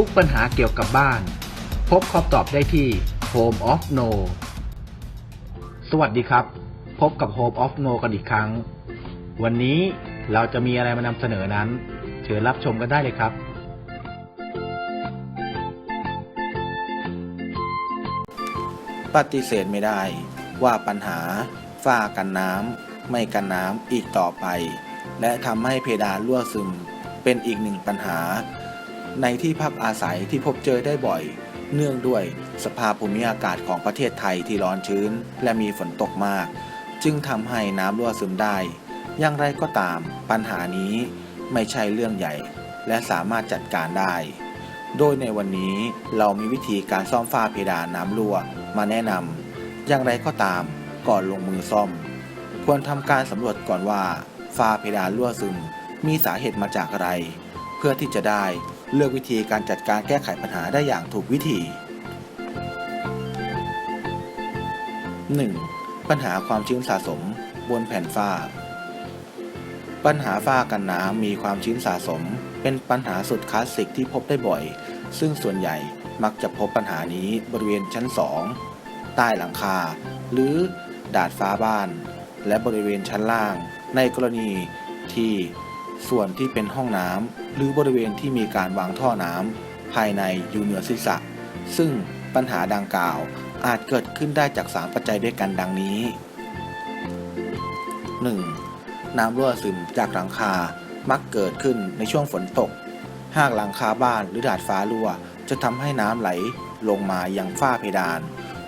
ุกปัญหาเกี่ยวกับบ้าน พบคำตอบได้ที่ Home of No สวัสดีครับ พบกับ Home of No กันอีกครั้ง วันนี้เราจะมีอะไรมานำเสนอนั้น เชิญรับชมกันได้เลยครับ ปฏิเสธไม่ได้ ว่าปัญหา ฝ้ากันน้ำไม่กันน้ำอีกต่อไป และทำให้เพดานรั่วซึม เป็นอีกหนึ่งปัญหา ในที่พักอาศัยที่พบเจอได้บ่อย เนื่องด้วยสภาพภูมิอากาศของประเทศไทยที่ร้อนชื้น และมีฝนตกมาก จึงทำให้น้ำรั่วซึมได้ อย่างไรก็ตามปัญหานี้ไม่ใช่เรื่องใหญ่ และสามารถจัดการได้ โดยในวันนี้เรามีวิธีการซ่อมฝ้าเพดานน้ำรั่วมาแนะนำอย่างไรก็ตามก่อนลงมือซ่อม ควรทำการสำรวจก่อนว่าฝ้าเพดานรั่วซึมมีสาเหตุมาจากอะไร เพื่อที่จะได้ เลือกวิธีการจัดการแก้ไขปัญหาได้อย่างถูกวิธี 1. ปัญหาความชื้นสะสม บนแผ่นฝ้า ปัญหาฝ้ากันน้ำมีความชื้นสะสม เป็นปัญหาสุดคลาสสิกที่พบได้บ่อย ซึ่งส่วนใหญ่มักจะพบปัญหานี้บริเวณชั้น 2 ใต้หลังคา หรือดาดฟ้าบ้าน และบริเวณชั้นล่าง ในกรณีที่ส่วนที่เป็นห้องน้ำ หรือบริเวณที่มีการวางท่อน้ำภายในอยู่เหนือศีรษะ ซึ่งปัญหาดังกล่าวอาจเกิดขึ้นได้จากสามปัจจัยด้วยกันดังนี้ 1. น้ำรั่วซึมจากหลังคา มักเกิดขึ้นในช่วงฝนตก หากหลังคาบ้านหรือดาดฟ้ารั่ว จะทำให้น้ำไหลลงมายังฝ้าเพดาน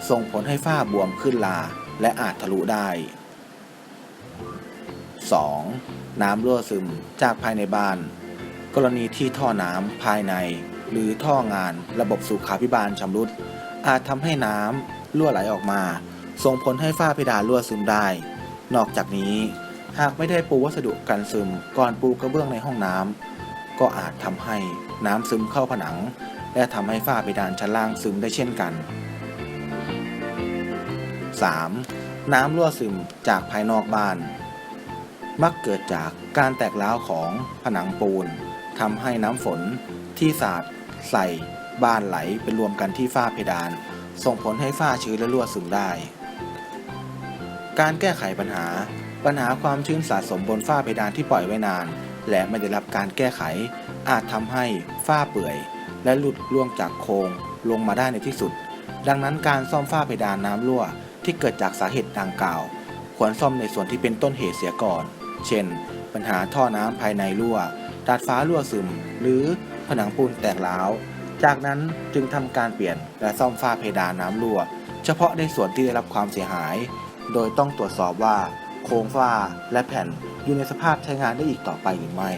ส่งผลให้ฝ้าบวมขึ้นลา และอาจทะลุได้ 2. น้ำรั่วซึมจากภายในบ้าน กรณีที่ท่อน้ำภายใน หรือท่องานระบบสุขาภิบาลชำรุด อาจทำให้น้ำรั่วไหลออกมา ส่งผลให้ฝ้าเพดานรั่วซึมได้ นอกจากนี้ หากไม่ได้ปูวัสดุกันซึมก่อนปูกระเบื้องในห้องน้ำก็อาจทำให้น้ำซึมเข้าผนัง และทำให้ฝ้าเพดานชั้นล่างซึมได้เช่นกัน 3. น้ำรั่วซึมจากภายนอกบ้าน มักเกิดจากการแตกร้าวของผนังปูน ทำให้น้ำฝนที่สาดใส่บ้านไหลไปรวมกันที่ฝ้าเพดาน ส่งผลให้ฝ้าชื้นและรั่วซึมได้ การแก้ไขปัญหา ปัญหาความชื้นสะสมบนฝ้าเพดานที่ปล่อยไว้นาน และไม่ได้รับการแก้ไข อาจทำให้ฝ้าเปื่อย และหลุดร่วงจากโครงลงมาได้ในที่สุด ดังนั้นการซ่อมฝ้าเพดานน้ำรั่วที่เกิดจากสาเหตุดังกล่าว ควรซ่อมในส่วนที่เป็นต้นเหตุเสียก่อน เช่น ปัญหาท่อน้ำภายในรั่ว ดาดฟ้ารั่วซึม หรือผนังปูนแตกร้าว จากนั้นจึงทำการเปลี่ยนและซ่อมฝ้าเพดานน้ำรั่ว เฉพาะในส่วนที่ได้รับความเสียหาย โดยต้องตรวจสอบว่า โครงฝ้าและแผ่นอยู่ในสภาพใช้งานได้อีกต่อไปหรือไม่